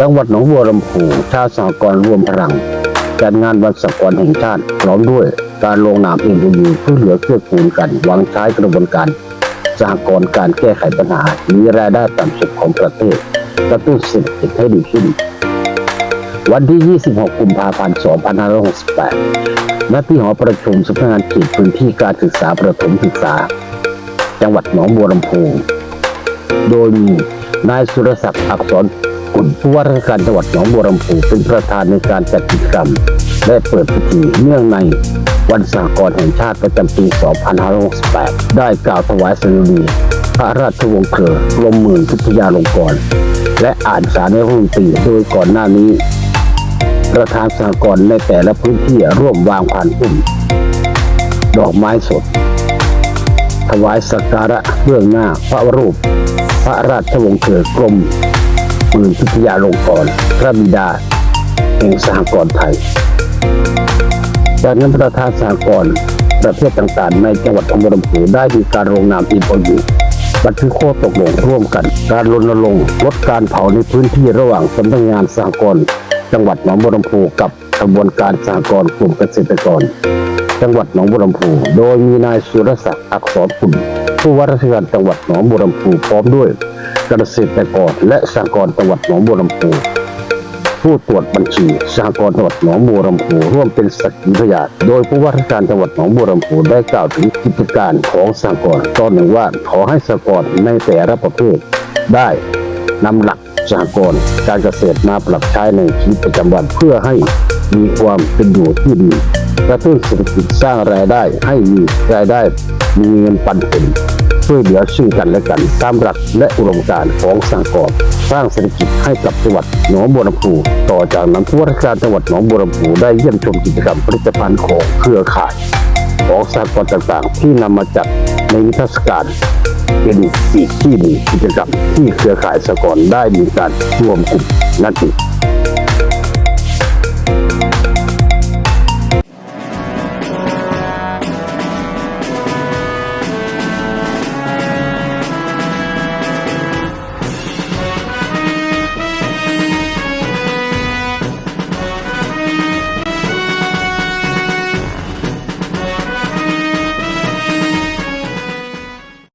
จังหวัดหนองบัวลำพูชาสหกรณ์รวมพลัง จัดงานวันสหกรณ์แห่งชาติพร้อมด้วยการลงนามเอ็นยูเพื่อเหลือเกื้อกูลกันวางใช้กระบวนการสหกรณ์การแก้ไขปัญหามีรายได้ต่ำสุดของประเทศกระตุ้นเศรษฐกิจให้ดีขึ้น วันที่ 26 กุมภาพันธ์ 2568 ณ ที่หอประชุมสำนักงานเขตพื้นที่การศึกษาประถมศึกษา จังหวัดหนองบัวลำพู โดยมีนายสุรศักดิ์อักษร กุลผู้ว่าราชการจังหวัดหนองบัวลำพูเป็นประธานในการจัดกิจกรรม และเปิดพิธีเนื่องในวันสหกรณ์แห่งชาติประจำปี 2568 ได้กล่าวถวายสัญญีพระราชวงศ์เครือกรมหมื่นพิทยาลงกรณ์และอ่านสารในรุ่นตรีโดยก่อนหน้านี้ ประธานสหกรณ์ในแต่ละพื้นที่ร่วมวางผ่านปุ่มดอกไม้สด ถวายสักการะเบื้องหน้าพระรูป พระราชวงศ์เถอกรม ปืนพิทยาลงกรพระบิดาแห่งสหกรณ์ไทยจากนั้นประธานสหกรณ์ประเภทต่างๆ ในจังหวัดหนองบัวลำพูได้มีการลงนามอีโอยู่บันทึกข้อตกลงร่วมกัน การรณรงค์ลดการเผาในพื้นที่ระหว่างสำนักงานสหกรณ์จังหวัดหนองบัวลำพูกับกระบวนการสหกรณ์กลุ่มเกษตรกร จังหวัดหนองบัวลำพูโดยมีนายสุรศักดิ์อักษรคุณผู้ว่าราชการจังหวัดหนองบัวลำพูพร้อมด้วย เกษตรกรและสหกรณ์จังหวัดหนองบัวลำพูผู้ตรวจบัญชีสหกรณ์จังหวัดหนองบัวลำพูร่วมเป็นสักขีพยานโดยผู้ว่าราชการจังหวัดหนองบัวลำพูได้กล่าวถึงกิจการของสหกรณ์ตอนหนึ่งว่าขอให้สหกรณ์ในแต่ละประเภทได้นำหลักสหกรณ์การเกษตรมาปรับใช้ในชีวิตประจำวันเพื่อให้มีความเป็นอยู่ที่ดีกระตุ้นเศรษฐกิจสร้างรายได้ให้มีรายได้มีเงินปันผล ช่วยเหลือซึ่งกันและกัน ตามหลักและอุดมการณ์ของสังกรสร้างเศรษฐกิจให้กับจังหวัดหนองบัวลำพูต่อจากนั้นผู้ว่าราชการจังหวัดหนองบัวลำพูได้เยี่ยมชมกิจกรรมผลิตภัณฑ์ของเครือข่ายของสากลต่างๆ ที่นำมาจัดในนิทรรศการเป็นอีกที่หนึ่งกิจกรรมที่เครือข่ายสากลได้มีการรวมกลุ่มนั่นเอง